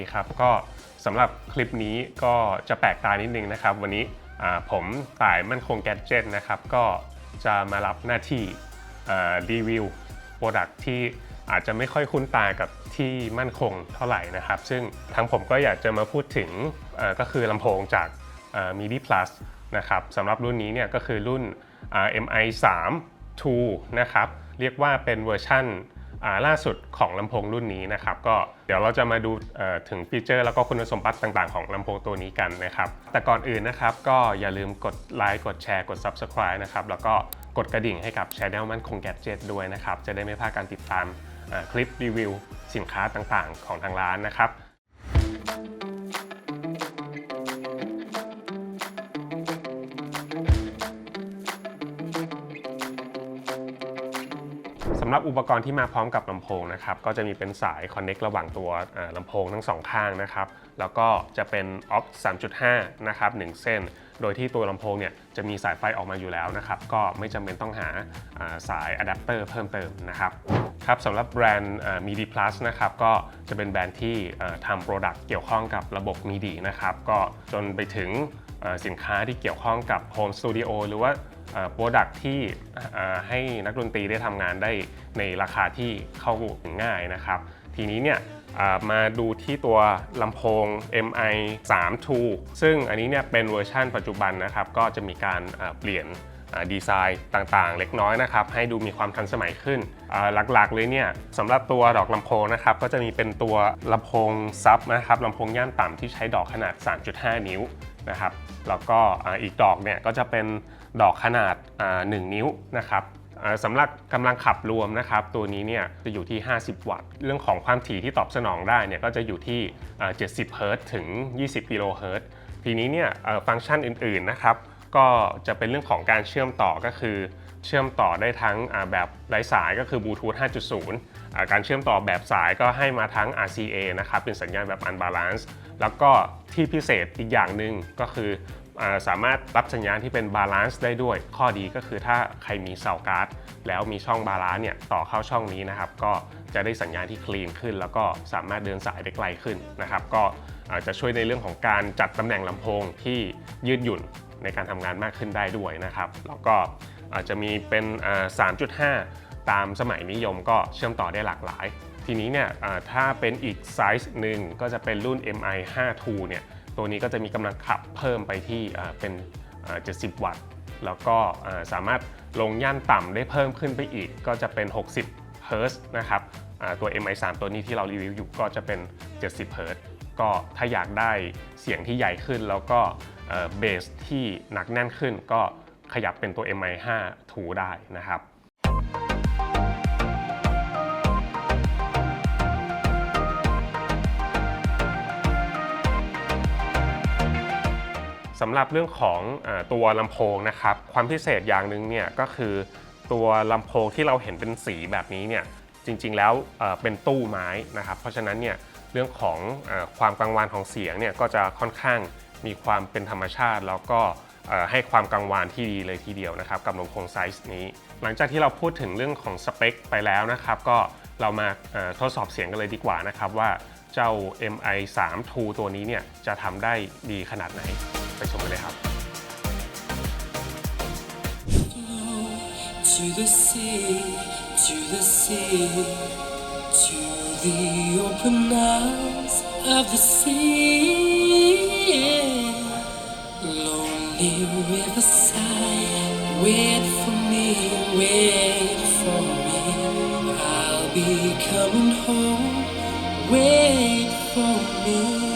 นะครับ ก็สำหรับคลิปนี้ก็จะแปลกตานิดนึงนะครับ วันนี้ผมต่ายมั่นคงแกดเจิตนะครับ ก็จะมารับหน้าที่รีวิวโปรดักที่อาจจะไม่ค่อยคุ้นตากับที่มั่นคงเท่าไหร่นะครับ ซึ่งทางผมก็อยากจะมาพูดถึงก็คือลำโพงจากมีดี plus นะครับสำหรับรุ่นนี้เนี่ยก็คือรุ่นอ่า MI 3 2นะครับ เรียกว่าเป็นเวอร์ชั่น ล่าสุดของลำโพงรุ่นนี้นะครับก็เดี๋ยวเราจะมาดูถึงฟีเจอร์ แล้วก็คุณสมบัติต่างๆ ของลำโพงตัวนี้กันนะครับแต่ก่อนอื่นนะครับก็อย่าลืมกดไลค์กดแชร์กด Subscribe นะครับแล้วก็กดกระดิ่งให้กับช anel มันคงแก d เจ็ด้วยนะครับจะได้ไม่พลาดการติดตามคลิปรีวิวสินค้าต่างๆ ของทางร้านนะครับำหรับอุปกรณ์ที่มาพร้อมกับลำโพงนะครับก็จะมีเป็นสายคอนเน็กระหว่างตัวลำโพงทั้งสองข้างนะครับแล้วก็จะเป็นออฟ3.5นะครับ1เส้น โดยที่ตัวลำโพงเนี่ยจะมีสายไฟออกมาอยู่แล้วนะครับก็ไม่จำเป็นต้องหาสายอะแดปเตอร์เพิ่มเติมนะครับครับสำหรับแบรนด์เอ่อ MIDI Plus นะครับก็จะเป็นแบรนด์ที่ทำโปรดักต์เกี่ยวข้องกับระบบ MIDI นะครับก็จนไปถึงสินค้าที่เกี่ยวข้องกับ Home Studio หรือว่า โปรดักที่ให้นักดนตรีได้ทำงานได้ในราคาที่เข้าถึงง่ายนะครับ ทีนี้เนี่ยมาดูที่ตัวลำโพง MI 3 2ซึ่งอันนี้เนี่ยเป็นเวอร์ชั่นปัจจุบันนะครับ ก็จะมีการเปลี่ยนดีไซน์ต่างๆ เล็กน้อยนะครับ ให้ดูมีความทันสมัยขึ้น หลักๆเลยเนี่ยสำหรับตัวดอกลำโพงนะครับ ก็จะมีเป็นตัวลำโพงซับนะครับลำโพงย่านต่ำที่ใช้ดอกขนาด 3.5 นิ้วนะครับ แล้วก็อีกดอกเนี่ยก็จะเป็นดอกขนาดอ่า1นิ้วนะครับสำหรับกำลังขับรวมนะครับ ตัวนี้เนี่ยจะอยู่ที่ 50 วัตต์ เรื่องของความถี่ที่ตอบสนองได้เนี่ยก็จะอยู่ที่ 70 เฮิรตซ์ถึง 20 กิโลเฮิรตซ์ทีนี้เนี่ยฟังก์ชันอื่นๆนะครับ ก็จะเป็นเรื่องของการเชื่อมต่อก็คือเชื่อมต่อได้ทั้งแบบไร้สายก็คือบลูทูธ 5.0 การเชื่อมต่อแบบสายก็ให้มาทั้ง RCA นะครับ เป็นสัญญาณแบบ unbalance แล้วก็ที่พิเศษอีกอย่างหนึ่งก็คือ สามารถรับสัญญาณที่เป็น balance ได้ด้วย ข้อดีก็คือถ้าใครมีเสาการ์ดแล้วมีช่อง balance เนี่ยต่อเข้าช่องนี้นะครับ ก็จะได้สัญญาณที่คลีนขึ้น แล้วก็สามารถเดินสายได้ไกลขึ้นนะครับ ก็จะช่วยในเรื่องของการจัดตำแหน่งลำโพงที่ยืดหยุ่นในการทำงานมากขึ้นได้ด้วยนะครับ แล้วก็อาจจะมีเป็น 3.5 ตามสมัยนิยมก็เชื่อมต่อได้หลากหลาย ทีนี้เนี่ยถ้าเป็นอีกไซส์หนึ่งก็จะเป็นรุ่น MI 5 2เนี่ย ตัวนี้ก็จะมีกำลังขับเพิ่มไปที่เป็น 70 วัตต์ แล้วก็สามารถลงย่านต่ำได้เพิ่มขึ้นไปอีก ก็จะเป็น 60 เฮิร์ตซ์นะครับอ่าตัว MI 3 ตัวนี้ที่เรารีวิวอยู่ก็จะเป็น 70 เฮิร์ตซ์ก็ถ้าอยากได้เสียงที่ใหญ่ขึ้น แล้วก็เบสที่หนักแน่นขึ้น ก็ขยับเป็นตัว MI 5 2ได้นะครับ สำหรับเรื่องของอตัวลำโพงนะครับ ความพิเศษอย่างหนึ่งเนี่ยก็คือตัวลำโพงที่เราเห็นเป็นสีแบบนี้เนี่ยจริงๆแล้วเป็นตู้ไม้นะครับ เพราะฉะนั้นเนี่ยเรื่องของอความกังวานของเสียงเนี่ยก็จะค่อนข้างมีความเป็นธรรมชาติ แล้วก็ให้ความกังวานที่ดีเลยทีเดียวนะครับ กับลำโพงไซส์นี้ หลังจากที่เราพูดถึงเรื่องของสเปคไปแล้วนะครับ ก็เรามาทดสอบเสียงกันเลยดีกว่านะครับว่าเจ้า MI 3 2 ตัวนี้เนี่ยจะทำได้ดีขนาดไหน ไปชมกันเลยครับ To the sea, to the sea, to the open arms of the sea. Lonely riverside, wait for me, wait for me. I'll be coming home, wait for me.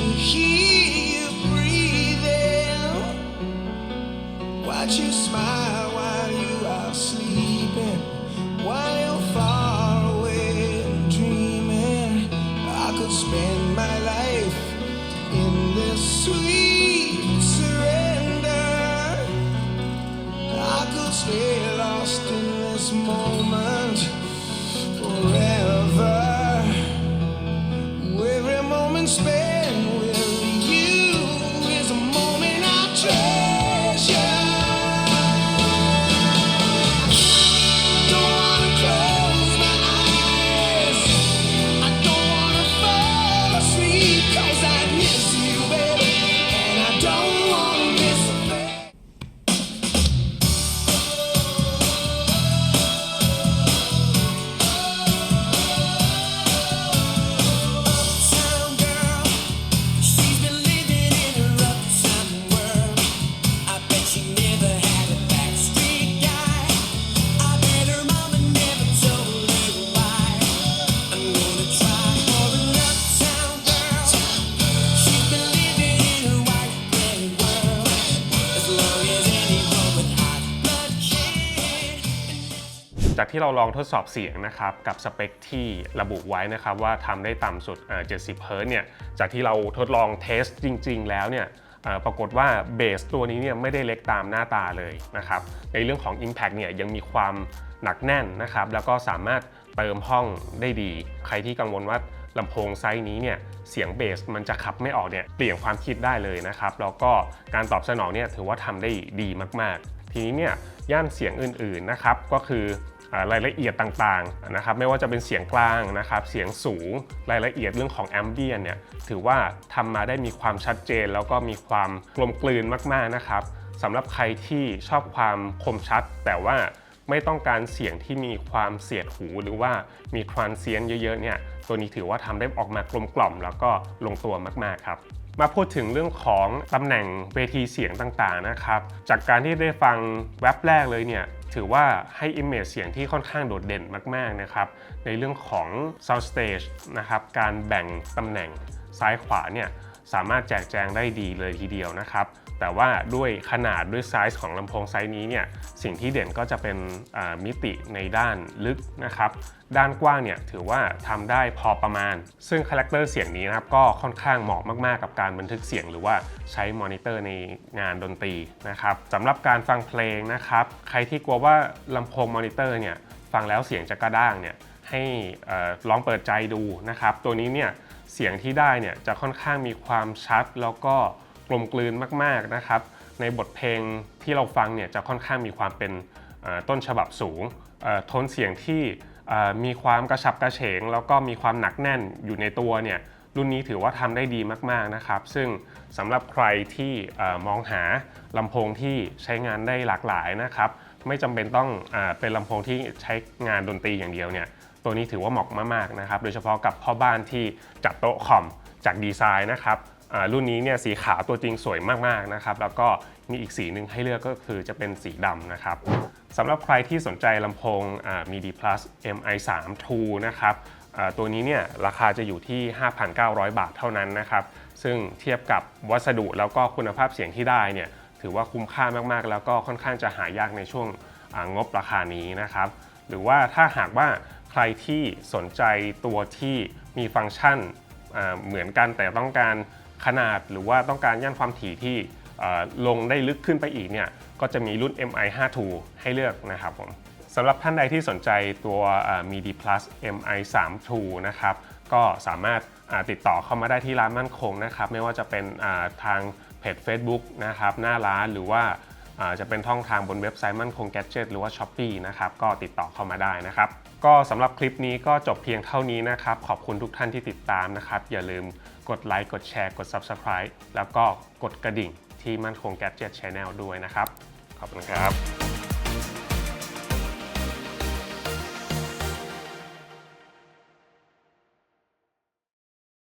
Hear you breathing. Watch you smile while you are sleeping, while you're far away dreaming. I could spend my life in this sweet surrender. I could stay lost in this moment forever. จากที่เราลองทดสอบเสียงนะครับกับสเปคที่ระบุไว้นะครับว่าทำได้ต่ำสุดเอ่อ70เฮิรตซ์เนี่ยจากที่เราทดลองเทสจริง ๆ แล้วเนี่ยปรากฏว่าเบสตัวนี้เนี่ยไม่ได้เล็กตามหน้าตาเลยนะครับในเรื่องของ Impact เนี่ยยังมีความหนักแน่นนะครับแล้วก็สามารถเติมห้องได้ดี ใครที่กังวลว่าลำโพงไซส์นี้เนี่ยเสียงเบสมันจะขับไม่ออกเนี่ยเปลี่ยนความคิดได้เลยนะครับแล้วก็การตอบสนองเนี่ยถือว่าทำได้ดีมาก ๆ ทีนี้เนี่ยย่านเสียงอื่นๆนะครับก็คือ รายละเอียดต่างๆนะครับไม่ว่าจะเป็นเสียงกลางนะครับเสียงสูงรายละเอียดเรื่องของแอมเบียนเนี่ยถือว่าทำมาได้มีความชัดเจน แล้วก็มีความกลมกลืนมากๆนะครับสำหรับใครที่ชอบความคมชัด แต่ว่าไม่ต้องการเสียงที่มีความเสียดหูหรือว่ามีทรานเซียนเยอะๆเนี่ยตัวนี้ถือว่าทำได้ออกมากลมกล่อม แล้วก็ลงตัวมากๆครับมาพูดถึงเรื่องของตำแหน่งเวทีเสียงต่างๆนะครับ จากการที่ได้ฟังแว็บแรกเลยเนี่ย ถือว่าให้ image เสียงที่ค่อนข้างโดดเด่นมากๆนะครับในเรื่องของ sound stage นะครับการแบ่งตำแหน่งซ้ายขวาเนี่ยสามารถแจกแจงได้ดีเลยทีเดียวนะครับ แต่ว่าด้วยขนาดด้วยไซส์ของลำโพงไซส์นี้เนี่ยสิ่งที่เด่นก็จะเป็นมิติในด้านลึกนะครับด้านกว้างเนี่ยถือว่าทำได้พอประมาณ ซึ่งคาแรคเตอร์เสียงนี้นะครับก็ค่อนข้างเหมาะมากๆกับการบันทึกเสียง หรือว่าใช้มอนิเตอร์ในงานดนตรีนะครับสำหรับการฟังเพลงนะครับใครที่กลัวว่าลำโพงมอนิเตอร์เนี่ยฟังแล้วเสียงจะกระด้างเนี่ยให้ลองเปิดใจดูนะครับตัวนี้เนี่ยเสียงที่ได้เนี่ยจะค่อนข้างมีความชัดแล้วก็ กลมกลืนมากๆนะครับ ในบทเพลงที่เราฟังเนี่ยจะค่อนข้างมีความเป็นต้นฉบับสูงเอ่อโทนเสียงที่มีความกระฉับกระเฉง แล้วก็มีความหนักแน่นอยู่ในตัวเนี่ยรุ่นนี้ถือว่าทำได้ดีมากๆนะครับ ซึ่งสำหรับใครที่มองหาลำโพงที่ใช้งานได้หลากหลายนะครับ ไม่จำเป็นต้องอเป็นลำโพงที่ใช้งานดนตรีอย่างเดียวเนี่ยตัวนี้ถือว่าเหมาะมากๆนะครับ โดยเฉพาะกับพ่อบ้านที่จัดโต๊ะคอมจากดีไซน์นะครับ รุ่นนี้เนี่ยสีขาวตัวจริงสวยมากๆนะครับแล้วก็มีอีกสีหนึ่งให้เลือกก็คือจะเป็นสีดำนะครับสำหรับใครที่สนใจลำโพง MIDI Plus MI3 True นะครับตัวนี้เนี่ยราคาจะอยู่ที่ 5,900 บาทเท่านั้นนะครับ ซึ่งเทียบกับวัสดุแล้วก็คุณภาพเสียงที่ได้เนี่ยถือว่าคุ้มค่ามากๆ แล้วก็ค่อนข้างจะหายากในช่วงงบราคานี้นะครับ หรือว่าถ้าหากว่าใครที่สนใจตัวที่มีฟังก์ชันเหมือนกันแต่ต้องการ ขนาดหรือว่าต้องการย่านความถี่ที่ลงได้ลึกขึ้นไปอีกเนี่ยก็จะมีรุ่น MI52 ให้เลือกนะครับผมสำหรับท่านใดที่สนใจตัว MIDI Plus MI32 นะครับก็สามารถติดต่อเข้ามาได้ที่ร้านมั่นคงนะครับ ไม่ว่าจะเป็นทางเพจ Facebook นะครับหน้าร้านหรือว่า จะเป็นท่องทางบนเว็บไซต์มั่นคง Gadget หรือว่า s h อ p e e นะครับก็ติดต่อเข้ามาได้นะครับก็สำหรับคลิปนี้ก็จบเพียงเท่านี้นะครับ ขอบคุณทุกท่านที่ติดตามนะครับ อย่าลืมกดไลค์กดแชร์กด Subscribe แล้วก็กดกระดิ่งที่มั่นคง Gadget Channel ด้วยนะครับ ขอบคุณครับ